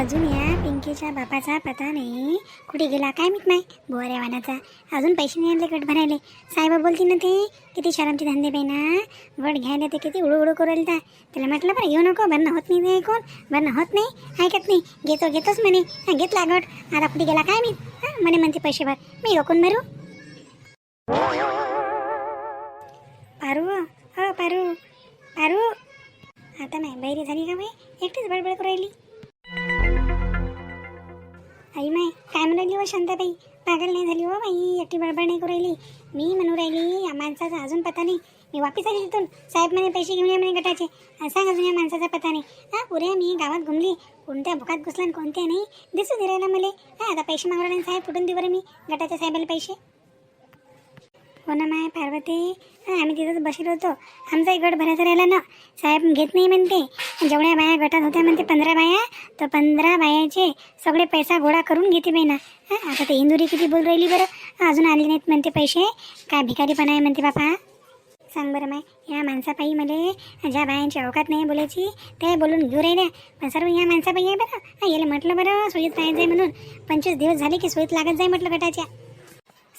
अजून या पिंकीच्या बापाचा पता नाही. कुठे गेला काय माहीत नाही. बोऱ्या वानाचा अजून पैसे नाही आणले गट भरायले. साहेब बोलती ना ते किती शरमचे धंदे बाई ना घ्यायला ते किती उडू उडू करेल ता त्याला म्हटलं बरं घेऊ नको भरणं होत नाही ते कोण? भरणं होत नाही? ऐकत नाही. घेतो घेतोच म्हणे. हा, घेतला गट. आता कुठे गेला काय मी हा म्हणे म्हणते पैसे भर. मी कोण भरू? पारू हो पारू. पारू. आता नाही बैरी झाली का बाई? एकटीच बडबड करू राहिली. राहिली व हो शांताबाई. पागल नाही झाली हो बाई. एकटी बडबड नाही करू राहिली. मी म्हणू राहिली या माणसाचा अजून पता नाही. मी वापिस आली तिथून. साहेब म्हणे पैसे घेऊन या म्हणे गटाचे. सांग अजून या माणसाचा पता नाही. हा पुऱ्या मी गावात घुमली. कोणत्या भुकात घुसला आणि कोणत्या नाही. दिसू दे राहिला मला. हा आता पैसे मागवला नाही साहेब कुठून देऊ बरं मी. गटाच्या साहेबाला पैसे. हो ना माय पार्वती. आम्ही तिथंच बसलो होतो. आमचाही गट भरायचा राहिला ना. साहेब घेत नाही म्हणते. जेवढ्या बाया गटात होत्या म्हणते पंधरा बाया तर पंधरा बायाचे सगळे पैसा गोळा करून घेते बाई ना आता ते इंदुरी किती बोल राहिली बरं? अजून आले नाहीत म्हणते पैसे. काय भिकारीपणा आहे म्हणते बापा? सांग बरं माय या माणसापायी मले ज्या बायांची अवकात नाही बोलायची ते बोलून घेऊ राहिल्या. पण सर्व या माणसापायी आहे बरं. याला म्हटलं बरं सोयीत पाहिजे आहे म्हणून. पंचवीस दिवस झाले की सोयीत लागत जाय म्हटलं गटाच्या.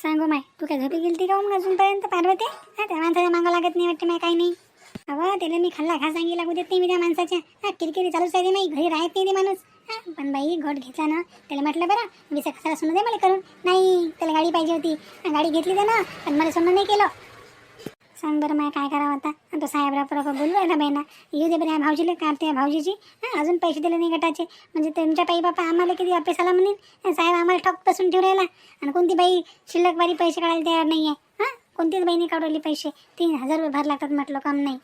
सांगू माय तू काय झोपी गेलती का मग अजूनपर्यंत पार्वते? हा त्या माणसाच्या मागं लागत नाही वाटते माय काही नाही. अहो त्याला मी खाल्ला खा सांगी लागू देत नाही मी त्या माणसाच्या. हा किरकिरी चालूच आहे माई घरी राहत नाही ते माणूस. हा पण बाई घोट घेतला ना त्याला म्हटलं बरं मी कसाला सोनं दे मला करून. नाही त्याला गाडी पाहिजे होती. गाडी घेतली ना पण मला सोनं नाही केलं. सांग बरं माय काय करावं आता? आणि तो साहेबराव बरोबर बोलू राहिला बहिणा येऊ दे बरं या भाऊजीला का त्या भाऊजीची हां अजून पैसे दिले नाही गटाचे. म्हणजे तुमच्या बाई बापा आम्हाला किती अपेस आला म्हणेन. साहेब आम्हाला ठोक बसून ठेवू राहिला. आणि कोणती बाई शिल्लकवारी पैसे काढायला तयार नाही आहे हां कोणतीच बाईने काढवली पैसे? तीन हजार रुपये भर लागतात म्हटलं काम नाही.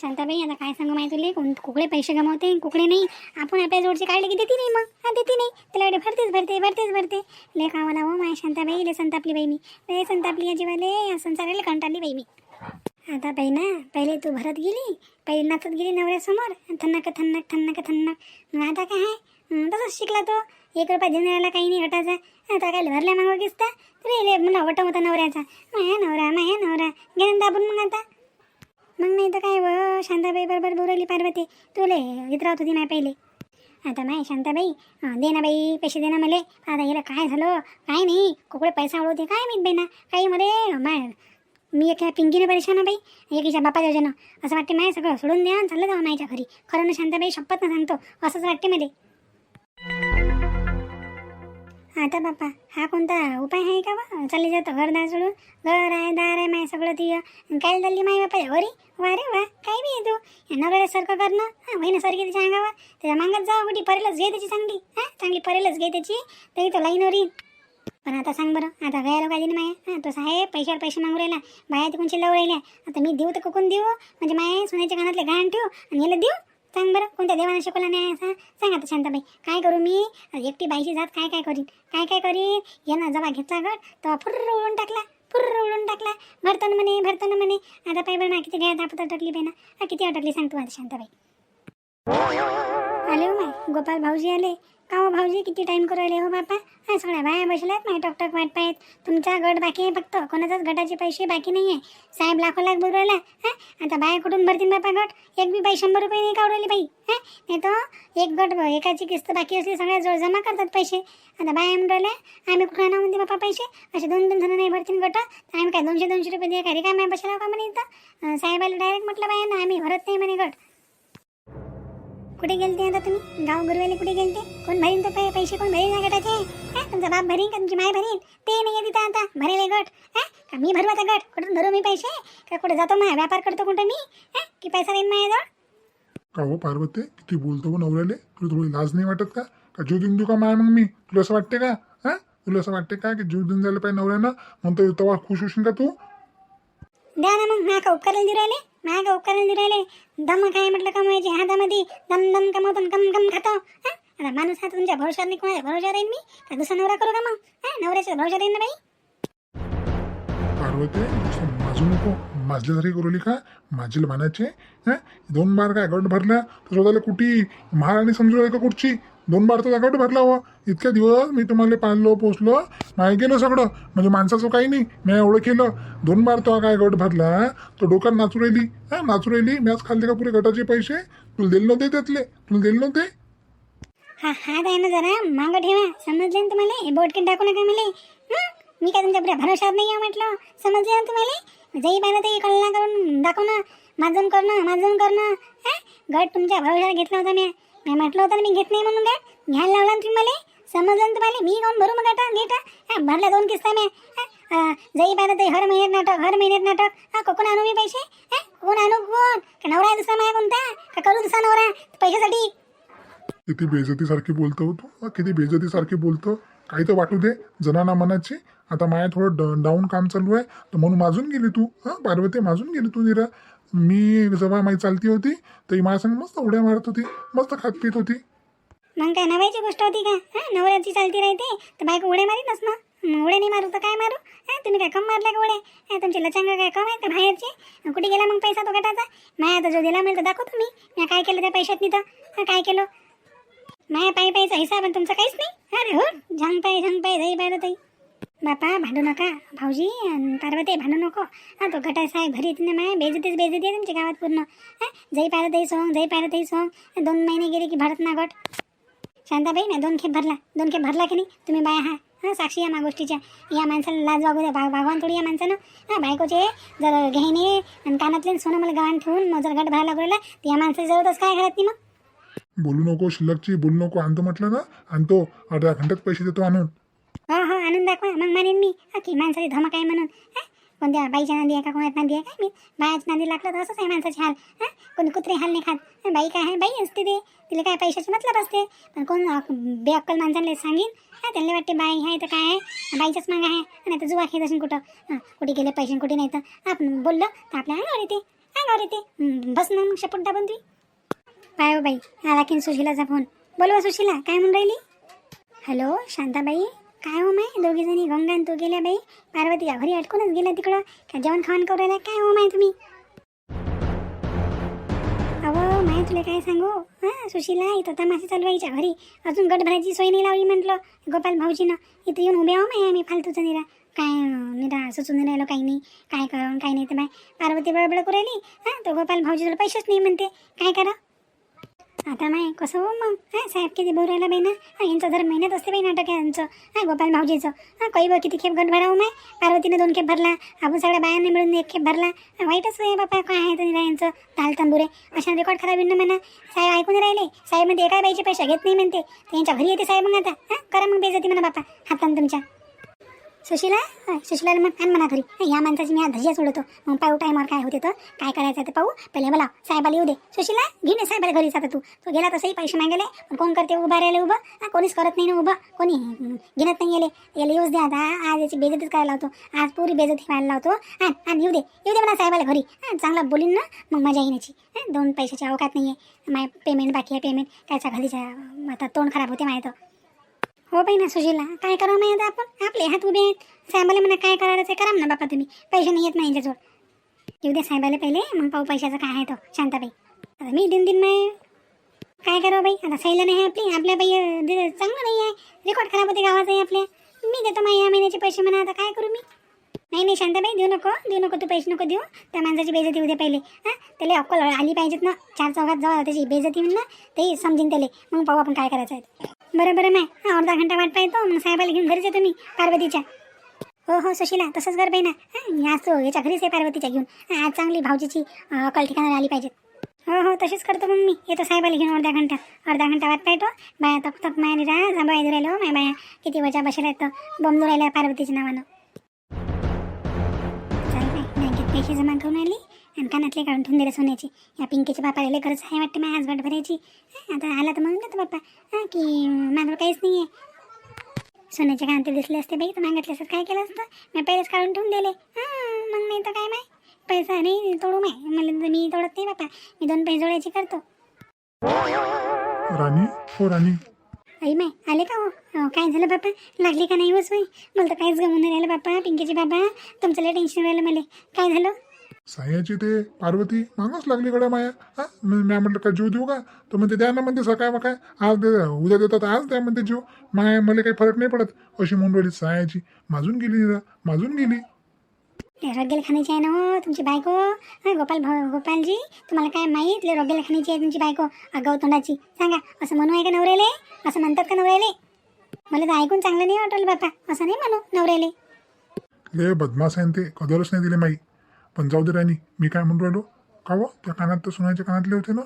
शांताबाई आता काय सांगू माहिती तुले? कोण कुकडे पैसे गमावते कुकडे नाही? आपण आपल्या जोडचे काढले की देते नाही मग? हा देते नाही. तिला एवढे भरतेच भरते भरतेच भरते. ले कामाला हो माय शांताबाई ले संतापली बाई मी. ले संतापली या जीवाले या संसाराला कंटाळली बाई मी. आता बाई ना पहिले तू भरत गेली पहिले नाचत गेली नवऱ्यासमोर थन्नक थन्नक थन्नक थन्नक. मग आता काय आहे? तसंच शिकला तो. एक रुपया देणाऱ्याला काही नाही गटाचा आता काय भरल्या मागं किसता? रे मला वटम होता नवऱ्याचा. माया नवरा माया नवरा. घ्या दाबून मग आता. मग नाही तर काय व शांताबाई बरोबर बोरवली पार्वती. तुले वितरावत होती नाही पहिले. आता माय शांताबाई दे ना बाई पैसे दे ना मले. आता हिला काय झालं? काय नाही. कोकडे पैसा उडवते काय माहीत बाई ना काही मले माय मी एका पिंकीने परेशान आहे बाई. एकीच्या बापा योजना असं वाटते माय सगळं सोडून द्या आणि चाललं जाऊ मायच्या घरी. खरं ना शांताबाई शपथ ना सांगतो. असंच वाटते मध्ये आता बापा हा कोणता उपाय आहे का बा? चालले जातो घरदार सोडून घर आहे दार आहे माय सगळं ती. काय चालली माय बापा अरे वा रे वा काय बी तू? यांना बऱ्यासारखं करणं हां बहिणीसारखी तिच्या अंगावर. त्याच्या मागत जाऊ कुठे परेलच घे त्याची चांगली. हां चांगली परेलच घे त्याची. तरी तो लाईनवर येईल पण आता सांग बरं आता गया लोक आली माय. हां तो आहे पैशावर पैसे मागू राहिला. बाया तिकून लव राहिल्या. आता मी देऊ तर कुकून देऊ. म्हणजे माया सोन्याच्या कानातले घाण ठेवू आणि याला देऊ. सांग बरं कोणत्या देवाना शिकवला नाही असा? सांग आता शांताबाई. काय करू मी? एकटी बाईची जात काय काय करीन? काय काय करीन? यानं जवा घेतला गट तेव्हा फुर्र उडून टाकला. फुर्र उडून टाकला. भरताना म्हणे भरताना म्हणे. आता पाय बरं ना किती गया दापत अटकली बाई ना किती अटकली सांग तू आता शांताबाई. आले हो माय गोपाल भाऊजी आले. का हो भाऊजी? किती टाईम करू हो बापा? हा सगळ्या बाया बसल्यात नाही टकटक वाट पाहत. तुमचा गट बाकी आहे फक्त. कोणाचाच गटाचे पैसे बाकी नाही आहे साहेब लाखो लाख बोलू हा? आता बाया कुठून भरतील बापा गट? एक बी बाई शंभर रुपये नाही कावडली बाई हा? नाही तर एक गट एकाची किस्त बाकी असली सगळ्या जवळ जमा करतात पैसे. आता बाया म्हणले आम्ही कुठं आणा म्हणते बापा पैसे? असे दोन दोन जण नाही भरतील गट. तर आम्ही काय दोनशे दोनशे रुपये दे काय काय बसला का म्हणे इथं? साहेबाला डायरेक्ट म्हटलं बाया ना आम्ही भरत नाही म्हणे गट. कुठे गेलते आता तुम्ही? गाव गुरुवाले कुठे गेलते? कोण भरीन तो पैसे? कोण भरीन या गटाचे? हा तुमचा बाप भरीन का तुमची माय भरीन? ते नाही आहे तिथं आता. भरेले गट. हा का मी भरू आता गट? कुठून भरू मी पैसे? का कुठे जातो माय? व्यापार करतो कुठं मी? हा की पैसा देईन माझ्याजवळ? का हो पार्वती किती बोलतो हो नवऱ्याले? तुला थोडी लाज नाही वाटत का? का जीव देऊन देऊ का माय मग मी तुला असं वाटते का? हा? तुला असं वाटते का की जीव देऊन जायला पाहिजे नवऱ्यानं? म्हणतो तेव्हा खुश होशील का तू? द्या ना मग. माझ्या का उपकाराला देऊ राहिले माझ्या का उपकाराला दम काय म्हटलं कमवायचे? हातामध्ये दम दम कमवतो कम कम खातो. आता माणूस हा तुमच्या भरोशावर नाही कोणाच्या भरोशावर येईन मी? का दुसरा नवरा करू का मग? हा? नवऱ्याच्या भरोशावर येईन ना बाई? पार्वती असं माजू नको. माजल्यासारखी करूली का माझील मानाचे दोन बार काय गट भरल्या तर स्वतःला कुठी महाराणी समजू का कुठची? दोन बार तर गट भरला हो. इतक्या दिवस मी तुम्हाला पाहिलो पोचलो नाही गेलो सगळं. म्हणजे माणसाचं काही नाही. मी एवढं केलं. दोन बार तो काय गट भरला तो डोक्यात नाचू राहिली. हा नाचू राहिली. मॅच खाल्ले का पुरे गटाचे पैसे? तुला दिले नव्हते त्यातले. तुला दिले नव्हते? हा हा आहे ना जरा. मागं ठेवा. समजले ना तुम्हाला? हे बोटकीन टाकू नका मला. मी काय तुमच्यापुढे भरोशात नाही आहे म्हटलं? समजले ना तुम्हाला? जाई पाहिलं ते कल्ला करून दाखवणं माझं करणं माझं करणं. गट तुमच्या भरोशात घेतला होता मी. मी म्हटलं होतं ना मी घेत नाही म्हणून काय? घ्यायला लावला ना तुम्ही मला? समजलं तुम्हाला? मी कोण भरू मग गटा हा भरल्या दोन किस्ता मी जाई पाहिजे ते हर महिन्यात नाटक हर महिन्यात नाटक. हा कोण आणू मी पैसे? हा कोण आणू कोण? का नवरा आहे दुसरा माया कोणता? का करू दुसरा नवरा? पैशासाठी? किती बेजतीसारखी बोलतो हो तू किती बेजती सारखी बोलतो? काही तर वाटू दे जनाना मनाची. आता माया थोडं डाऊन काम चालू आहे तर म्हणून माजून गेली तू. हां पार्वती माजून गेली तू निरा मी जेव्हा माझी चालती होती तर ही संग मस्त उड्या मारत होती मस्त खात पित होती. मग काय नव्याची गोष्ट होती का? हा नवऱ्याची चालती राहते तर बायको उड्या मारीतच ना. मग उड्या नाही मारू तर काय मारू? हा तुम्ही काय कम मारल्या का उड्या? हा तुमचे लचंग काय कम आहेत का बाहेरचे? कुठे गेला मग पैसा तो गटाचा? माया आता जो दिला मला तर दाखवतो मी. मी काय केलं त्या पैशात तर? हा काय केलं? माया पायी पायीचा हिसाब आणि तुमचा काहीच नाही? अरे हो झंग पाय झंग पाय जाई पाय ताई. बापा भांडू नका भाऊजी अन् पार्वती भांडू नको हा तो गटा साहेब घरी येते ना माय बेजतीच बेजती आहे तुमच्या गावात पूर्ण हा जई पाहिलं ताई सोंग जई पाहिलं ताई सोंग दोन महिने गेले की भरत ना गट शांताबाई ना दोन खेप भरला दोन खेप भरला की नाही तुम्ही बाया हा हां साक्षी या मा गोष्टीच्या या माणसाला लाज वागू द्या भाग भागवान थोडी या माणसानं हां बायकोचे जर घेणे आणि कानातले सोनं मला गव्हाण ठेवून मग जर गट भरायला लागला तर या माणसाची जरूरच काय घरात ती मग बोलू नको शिल्लकची बोलू नको आणतो म्हटलं ना आणतो अर्ध्या घंट्यात पैसे देतो आणून हो हो आणून दाखवा. मग म्हणेन मी. हा की माणसाची धमक आहे म्हणून. कोणत्या बाईच्या नांदी आहे का कोणात नांदी आहे? काय मी बायाच नांदी लागलं तर असंच आहे माणसाचे हाल. हा? कोणी कुत्रे हाल नाही खात. बाई काय आहे? बाई असते ते. तिला काय पैशाची मतलब असते. पण कोण बेअक्कल माणसांना सांगेन? हां त्यांना वाटते बाई आहे तर काय आहे? बाईच्याच मग आहे. आणि तर जुवा खेळत असेल कुठं. हां कुठे गेले पैसे कुठे नाही तर. आपण बोललं तर आपल्या अंगावर येते. अंगावर येते. बस ना मग शपट दाबून ती काय हो बाई. आला की सुशिलाचा फोन. बोलवा सुशिला काय म्हणून राहिली? हॅलो शांताबाई? काय हो माय? दोघे जणी गंगा तू गेल्या बाई. पार्वती या घरी अटकूनच गेल्या तिकडं. काय जेवण खावण करू राहिल्या काय हो माय तुम्ही? अहो माय तुला काय सांगू? हां सुशीला इथं तमाशा चालू घरी. अजून गट भरायची सोय नाही लावली म्हटलं. गोपाल भाऊजीनं. इथं येऊन उभे आहो माय आम्ही फालतूचं निरा काय निरा सुचून राहिलो काही नाही. काय करून काही नाही तर बाय. पार्वती बळबळ करू राहिली. हां तो गोपाल भाऊजीला पैसेच नाही म्हणते. काय करा? आता माय कसं हो मग? हां साहेब किती बोर राहिला बाई ना यांचं जर मेहनत असते बाई नाटक यांचं. हां गोपाल भाऊजीचं. हां काही बघ किती खेप गट भरावं हो माय. पार्वतीने दोन खेप भरला आपण सगळ्या बायांनी मिळून एक खेप भरला. वाईटच आहे बापा काय आहे तरी यांचं? दाल तंबुरे. अशा रेकॉर्ड खराब येणं म्हणा. साहेब ऐकून राहिले? साहेब म्हणते एका बाईचे पैसे घेत नाही म्हणते. त्यांच्या घरी येते साहेब मग आता. हां करा मग बेजती म्हणा बापा. हातान तुमच्या. सुशिला सुशीला सुशिलाला मग आण म्हणा घरी. या माणसाची मी आज धजिया सोडतो. मग पाहू टायमावर काय होते तर. काय करायचं ते पाहू. पहिले मला साहेबाला येऊ दे. सुशिला घेऊन साहेबाला घरी जाता तू. तो गेला तसंही पैसे मागेले. पण कोण करते? उभा राहिले उभं. कोणीच करत नाही ना उभं. कोणी? घेणत नाही गेले याला येऊच दे आता. आज याची बेजतीच करायला लावतो. आज पुरी बेजती व्हायला लावतो. आण आण येऊ दे. येऊ दे मला साहेबाला घरी. हां चांगला बोलीन ना. मग मजा येईन याची. दोन पैशाची अवकात नाही आहे माय पेमेंट बाकी आहे पेमेंट कायचा घरीच्या आता तोंड खराब होते माय तर. हो बाई ना सुशीला काय करावं माहिती आपण? आपले हात उभे आहेत. साहेबाला म्हणा काय करायचं करा ना बापा तुम्ही. पैसे नाही येत नाही यांच्याजवळ. येऊ द्या साहेबाला पहिले मग पाहू पैशाचं काय आहे तो. शांताबाई. आता मी दिन दिन नाही काय करावं बाई? आता सैला नाही आपली. आपल्या बाई चांगलं नाही आहे. रेकॉर्ड खराब होते गावाचं आहे आपल्या मी देतो मग या महिन्याचे पैसे म्हणा आता काय करू मी? नाही नाही शांताबाई देऊ नको. देऊ नको तू पैसे नको देऊ. त्या माणसाची बेजती होऊ दे पहिले. हां? त्याला अक्कल आली पाहिजेत ना. चार चौघात जाऊ त्याची बेजती म्हणून ना ते समजेन त्याला. मग पाहू आपण काय करायचं आहे. बरं बरं माय. अर्धा घंटा वाट पाहतो. मग साहेबाला घेऊन घरीच येतो मी पार्वतीच्या. हो हो सुशीला तसंच कर बाई ना. आज तो याच्या घरीच आहे पार्वतीच्या घेऊन. आज चांगली भाऊजीची अकल अक्कल ठिकाणाला आली पाहिजे हो हो तशीच करतो मग मी. येतो साहेबाला घेऊन अर्धा घंटा. अर्धा घंटा वाट पाहतो. बाया तक तक माया निरा जांभळा राहिलो. माया बाया किती वजा बसेल येतं तर. बमलू राहिल्या पार्वतीच्या नावानं. चालेल बँकेत पैसे जमा करून आली. आणि कानातले काढून ठेवून दिले सोन्याची. या पिंकीच्या बापाला गरज आहे वाटते माझ्या आज गट भरायची आता आला तर म्हणून देतो बाप्पा हां की माझ्यावर काहीच नाही आहे सोन्याचे कांते दिसले असते बाई तर मागितले असत काय केलं असतं? मी पहिलेच काढून ठेवून दिले. हां मग नाही तर काय माय? पैसा नाही तोडू माय. मला मी तोडत नाही बापा. मी दोन पैसे जोडायची करतो. राणी? हो राणी. आई माय आले का हो? काय झालं बापा? लागली का नाही वस होय मला तर काहीच गमून नाही राहिलं बापा पिंकीचे बाबा. तुमचं लय टेन्शन राहिलं मला. काय झालं? सायाची ते पार्वती मागच लागली गड्या माया. हा? मी म्या म्हटलं का जीव देऊ का? तर म्हणते द्या ना म्हणते सकाळ काय आज दे उद्या देतात आज द्या म्हणते जीव. माया मला काही फरक नाही पडत. अशी राहिली सायाची माजून गेली माजून गेली. रगेल खाण्याची आहे ना हो तुमची बायको? हा गोपाल भाऊ गोपालजी तुम्हाला काय माहीत? रगेल खाण्याची आहे तुमची बायको आगाऊ तोंडाची. सांगा असं म्हणू आहे का नवऱ्याले? असं म्हणतात का नवऱ्याले? मला तर ऐकून चांगलं नाही वाटलं बापा असं नाही म्हणू नवऱ्याले. ले बदमाश आहे ते कदरच नाही दिले माई. पण जाऊ दे राणी मी काय म्हणून राहिलो? का हो? त्या कानात तर सोन्याच्या कानातले होते ना.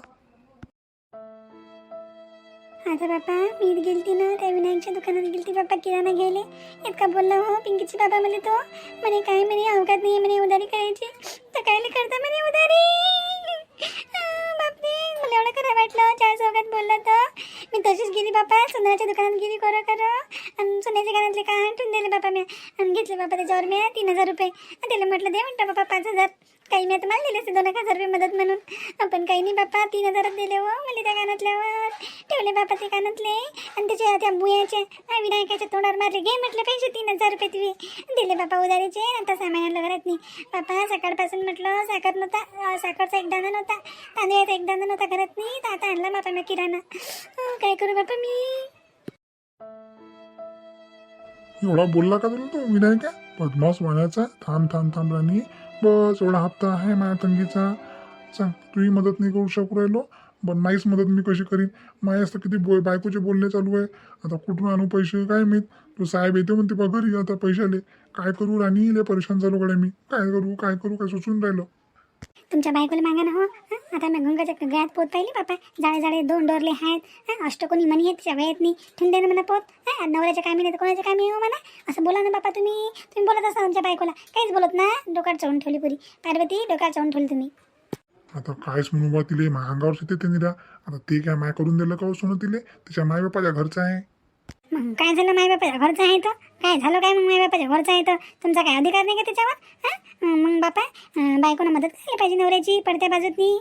आता बापा मी गेलती ना त्या विनायकच्या दुकानात गेलती बापा किराणा घ्यायले. इतका बोलला हो पिंकीची बाबा म्हणे तो. म्हणे काय? म्हणे अवघात नाही म्हणे उधारी करायची. तर काय करता? म्हणे उधारी. बापरे मला एवढं खरं वाटलं. चार चौकात बोललं तर. मी तशीच गेली बापा. सोन्याच्या दुकानात गेली करो करो. आणि सोन्याच्या कानातले काय आणून दिले बापा मी. आणि घेतले बापा त्याच्यावर मी तीन हजार रुपये. आणि त्याला म्हटलं दे म्हणतो बापा पाच हजार. काही मी तुम्हाला दिले असते दोन एक हजार रुपये मदत म्हणून. आपण काही नाही बापा तीन हजारच दिले हो मला त्या कानातल्यावर. ठेवले बापा ते कानातले. आणि त्याच्या त्या बुयाचे विनायकाच्या तोंडावर मारले. घे म्हटलं पैसे तीन हजार रुपये तुम्ही दिले बापा उधारीचे आता सामान आणलं घरात नाही. बापा सकाळपासून म्हटलं साखर नव्हता साखरचा एक दाना नव्हता तांदळाचा एक दाना नव्हता घरात नाही तर आता आणला बापा मी किराणा. काय करू बापा मी? एवढा बोलला का तुला तो विनायका? बदमाश वाण्याचा थांब थांब थांब राणी. बस एवढा हप्ता आहे माझ्या तंगीचा. सांग तुही मदत नाही करू शकू राहिलो. पण नाहीच मदत मी कशी करीन? माहीच तर किती बो बायकोचे बोलणे चालू आहे. आता कुठून आणू पैसे काय माहीत? तू साहेब येते म्हणते बघ घरी आता पैशाले काय करू? राणी लय परेशान झालो कडे मी. काय करू? काय करू? काय सुचून राहिलो. तुमच्या बायकोला मागा ना हो आता मी गंगाच्या गळ्यात पोत पाहिले बापा. जाळे जाळे दोन डोरले आहेत हं? अष्टकोनी मणी आहेत तिच्या गळ्यात नाही ठेवून द्या ना म्हणा पोत नवऱ्याच्या कामी नाही तर कोणाच्या कामी हो म्हणा? असं बोला ना बापा तुम्ही. तुम्ही बोलत असा तुमच्या बायकोला. काहीच बोलत ना डोक्यात चावून ठेवली पुरी. पार्वती डोक्यात चावून ठेवली तुम्ही. आता कायच म्हणू बा तिले माझ्या अंगावर येते ते निरा. आता ते काय माय करून दिलं का हो सोनं तिले? तिच्या माय बापाच्या घरचं आहे. मग काय झालं माय बापाच्या घरचं आहे तर काय झालं काय मग माय बापाच्या घरचं आहे तर तुमचा काय अधिकार नाही का त्याच्यावर? हं? मग बापा बायकोनं मदत करायला पाहिजे नवऱ्याची पडत्या बाजूतनी?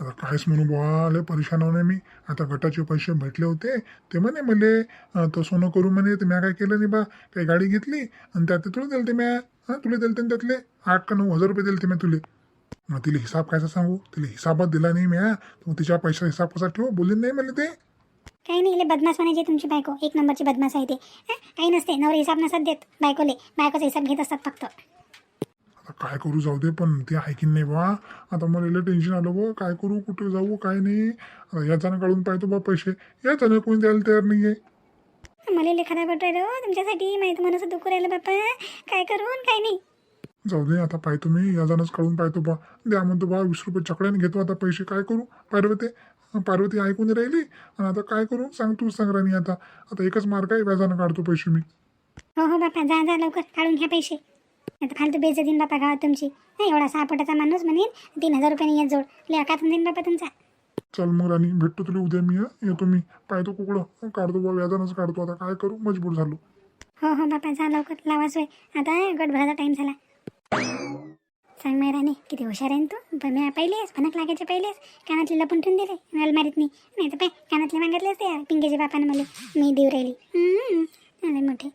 आता कायच म्हणू बुवा लय परेशान होणे मी. आता गटाचे पैसे भेटले होते. ते म्हणे मले अं, सोनं करू म्हणे. तर म्या काय केलं नाही बा. काही गाडी घेतली आणि त्यात तुला दिलं म्या. हां तुला दिलं ते त्यातले. आठ का नऊ हजार रुपये दिले ते म्या तुले. मग तिला हिसाब कायचा सांगू? तिला हिसाबात दिला नाही म्या. मग तिच्या पैसा हिसाब कसा ठेवू? बोलले नाही मला ते. काही नाही इले बदमाश म्हणायचे तुमची बायको. एक नंबरची बदमाश आहे ते? काही नसते नवरे हिसाब नसतात देत बायकोले. बायकोचा हिसाब घेत असतात फक्त. आता काय करू जाऊ दे पण ते आहे की नाही बा? आता मला लय टेन्शन आलं बा. काय करू कुठे जाऊ काय नाही? आता याच्यानं काढून पाहतो बा पैसे. याच्यानं कोणी द्यायला तयार नाही आहे मला लय खराब वाटत हो तुमच्यासाठी. माहिती म्हणून असं दुखू राहिलं बाप्पा. काय करून काय नाही. जाऊ दे आता पाहतो मी. याजानच काढून पाहतो बा. द्या म्हणतो बा वीस रुपये चकड्याने घेतो आता पैसे. काय करू? पार्वती पार्वती ऐकून राहिली. आणि आता काय करू? सांग तू सांग राणी आता. आता एकच मार्ग आहे व्याजानं काढतो पैसे मी. हो हो बापा जा जा लवकर. काढून घ्या पैसे. आता फालतू बेज देईन बापा गावात तुमची. नाही एवढा सहा पोटाचा माणूस म्हणेन तीन हजार रुपयाने येत जोड. लय अकात म्हणेन बापा तुमचा. चल मग राणी भेटतो तुला उद्या मी? येतो मी. पाहतो कुकडं. काढतो बा व्याजानंच काढतो. आता काय करू? मजबूर झालो. हो हो बापा जा लवकर. लावा सोय. आता गट भराचा टाईम झाला. सांग माय राणे किती हुशार आहे तू? पण मी पहिलेच फणक लागायचे पहिलेच कानातले लपून ठेवून दिले. अलमारीत नाही. नाही तर पाय कानातले मागितले असते यार पिंकेच्या बापानं मला. मी देऊ राहिली. हम्म, मोठे.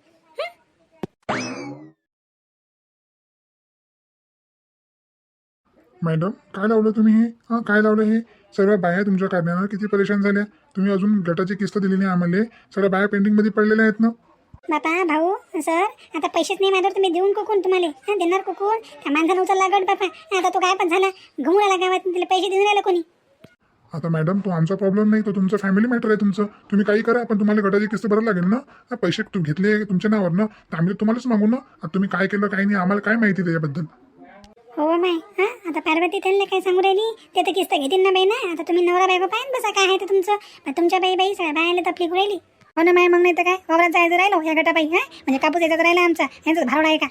मॅडम काय लावलं तुम्ही हे? हां काय लावलं हे? सर्व बाया तुमच्या कारणानं किती परेशान झाल्या. तुम्ही अजून गटाची किस्त दिली नाही आम्हाला. सगळ्या बाया पेंडिंगमध्ये पडलेल्या आहेत ना? बापा भाऊ सर आता पैसेच नाही माझ्यावर तुम्ही देऊन कुकून तुम्हाला. हा देणार कुकून? त्या माणसानं उचलला गट बापा. आता तो काय पण झाला. घुमून आला गावात तिला पैसे देऊन राहिला कोणी? आता मॅडम तो आमचा प्रॉब्लेम नाही तो तुमचं फॅमिली मॅटर आहे तुमचं. तुम्ही काही करा पण तुम्हाला गटाची किस्त भरायला लागेल ना? हा, पैसे तू घेतले तुमच्या नावावर ना? तर आम्ही तुम्हालाच मागू ना? आता तुम्ही काय केलं काय नाही आम्हाला काय माहिती त्याच्याबद्दल? हो माय. हा आता पार्वती त्यांना काय सांगू राहिली? ते तर किस्त घेतील ना बाई ना? आता तुम्ही नवरा बायको पाहिजे बसा काय आहे ते तुमचं? तुमच्या बाई बाई सगळ्या बायाला तपलीक राहिली हो ना माय मग नाही तर काय? वावरात जायचं राहिलो हो, या गटापाई हा म्हणजे कापूस यायचा राहिला आमचा. यांचं भावडा आहे का?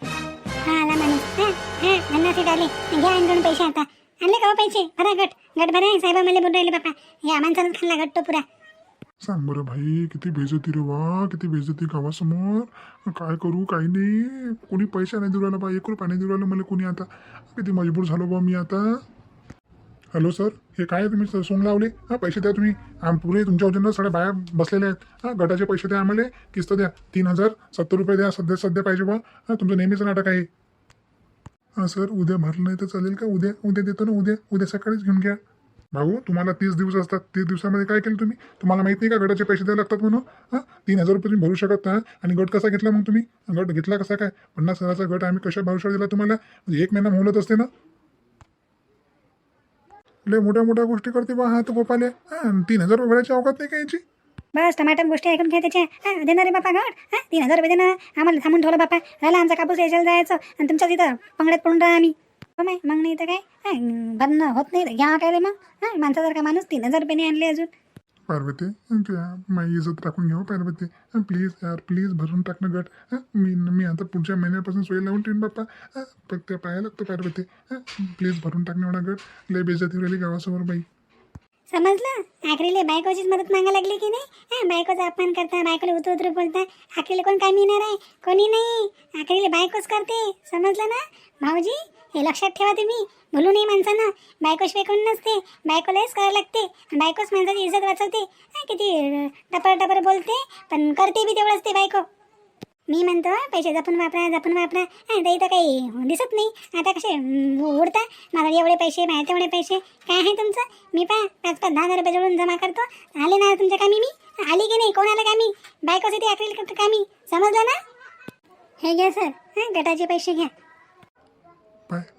हा आला माणूस हा हा धन्ना आले घ्या आणून पैसे आता. आणले का हो पैसे? भरा गट. गट भरा साहेबा मला बोलून राहिले बापा. या माणसानं खाल्ला गट तो पुरा. सांग बरं भाई किती बेजती रे वा किती बेजती गावासमोर. काय करू काही नाही. कोणी पैसा नाही देऊ बा एक रुपया नाही देऊ मला कोणी आता. किती मजबूर झालो बा मी आता. हॅलो सर हे काय तुम्ही स- सोंग लावले? हा पैसे द्या तुम्ही. आम पुरे तुमच्या वजन सगळ्या बाया बसलेल्या आहेत. हा गटाचे पैसे द्या आम्हाला. किस्त द्या. तीन हजार सत्तर रुपये द्या. सध्या सध्या पाहिजे बा हा तुमचं नेहमीचं नाटक आहे. हां सर उद्या भरलं नाही तर चालेल का? उद्या उद्या देतो ना उद्या. उद्या सकाळीच घेऊन घ्या. भाऊ तुम्हाला तीस दिवस असतात. तीस दिवसामध्ये काय केलं तुम्ही? तुम्हाला माहीत नाही का गटाचे पैसे द्यावे लागतात म्हणून? हां तीन हजार रुपये तुम्ही भरू शकत नाही. आणि गट कसा घेतला मग तुम्ही? गट घेतला कसा काय? पन्नास हजाराचा गट आम्ही कशा भरू भरोसा दिला तुम्हाला? म्हणजे एक महिना मोहलत असते ना? लय मोठ्या मोठ्या गोष्टी करते बा हा तर गोपाले. हां तीन हजार रुपये भरायची अवकात नाही का याची? बस टमाटर गोष्टी ऐकून घ्या त्याच्या हा देणार रे बापा घट. हा तीन हजार रुपये देणार आम्हाला थांबून ठेवलं बापा. राहिला आमचा कापूस यायला जायचं. आणि तुमच्या तिथं पंगड्यात पडून राहा आम्ही. हो माय मग नाही तर काय? हा, भरणं होत नाही. घ्या काय रे मग. हा माणसासारखा माणूस तीन हजार रुपये नाही आणले अजून. पार्वती त्या माझी इज्जत राखून घेऊ पार्वती. प्लीज यार प्लीज भरून टाक ना गट मी मी आता पुढच्या महिन्यापासून सोय लावून ठेवीन बाप्पा. पण फक्त पाहायला लागतो पार्वती. प्लीज भरून टाक ना एवढा गट लय बेजाती राहिली गावासमोर बाई. समजलं? आखरीले बायकोचीच मदत मागा लागली की नाही? हा बायकोचा अपमान करता बायकोला उतर उतर बोलता आखरीला कोण कामी येणार आहे? कोणी नाही. आखरीले बायकोच करते. समजलं ना? भाऊजी हे लक्षात ठेवा तुम्ही. भुलू नये माणसानं बायकोशिवाय कोण नसते. बायकोलाच करावं लागते. बायकोच माणसाची इज्जत वाचवते. किती टपर टपर बोलते पण करते बी तेवढंच ते बायको. मी म्हणतो पैसे जपून वापरा जपून वापरा. ते इथं काही दिसत नाही. आता कसे उडता? मला एवढे पैसे माझ्या तेवढे पैसे. काय आहे तुमचं? मी पा पाच पाच दहा हजार रुपये जोडून जमा करतो. आले ना तुमच्या कामी मी? आली की नाही? कोणाला कामी? बायकोसाठी अकरेल कामी. समजलं ना? हे घ्या सर. हां गटाचे पैसे घ्या.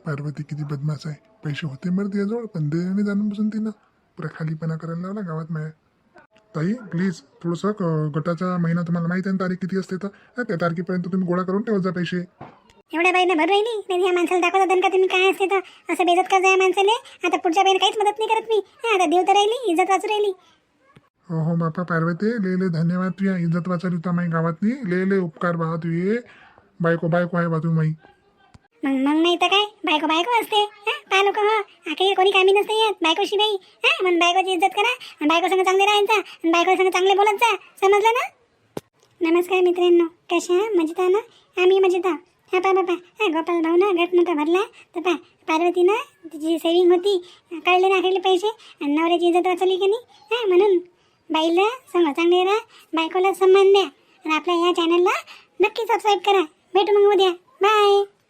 पार्वती किती बदमाश आहे. पैसे होते मर तिच्याजवळ पण देणे जाणून बसून तिनं पुरा खालीपणा करायला लावला गावात माया. ताई प्लीज थोडंसं क- गटाचा महिना तुम्हाला माहिती आहे ना तारीख किती असते तर? हां, त्या तारखेपर्यंत तुम्ही गोळा करून ठेवत जा पैसे. एवढ्या बाईने भर राहिली. नाही ह्या माणसाला दाखवता दन का तुम्ही काय असते तर. असं बेजत का जाय माणसाले. आता पुढच्या बाईने काहीच मदत नाही करत मी. हां आता देव तर राहिली इज्जत वाचू राहिली. हो हो बापा पार्वती ले ले धन्यवाद तुझ्या इज्जत वाचली होता माई गावातली ले ले उपकार बा तुझे बायको बायको आहे बा तू माई मग मग नाही तर काय? बायको बायको असते हा? पाय लोक हो. आखरी कोणी कामी नसते येत. बायकोशी बाई हा? म्हणून बायकोची इज्जत करा. आणि बायको संग चांगले राहायचा. आणि बायको संग चांगले बोलत जा. समजलं ना? नमस्कार मित्रांनो. कशा मजेता ना? आम्ही मजेता हा पा बापा हा गोपाल भाऊ ना गट मोठा भरला. तर पा पार्वतीनं तिची सेविंग होती. कळले ना पैसे. आणि नवऱ्याची इज्जत वाचवली की नाही? हा म्हणून बाईला संग चांगले राहा. बायकोला सन्मान द्या. आणि आपल्या या चॅनलला नक्की सबस्क्राईब करा. भेटू मग उद्या. बाय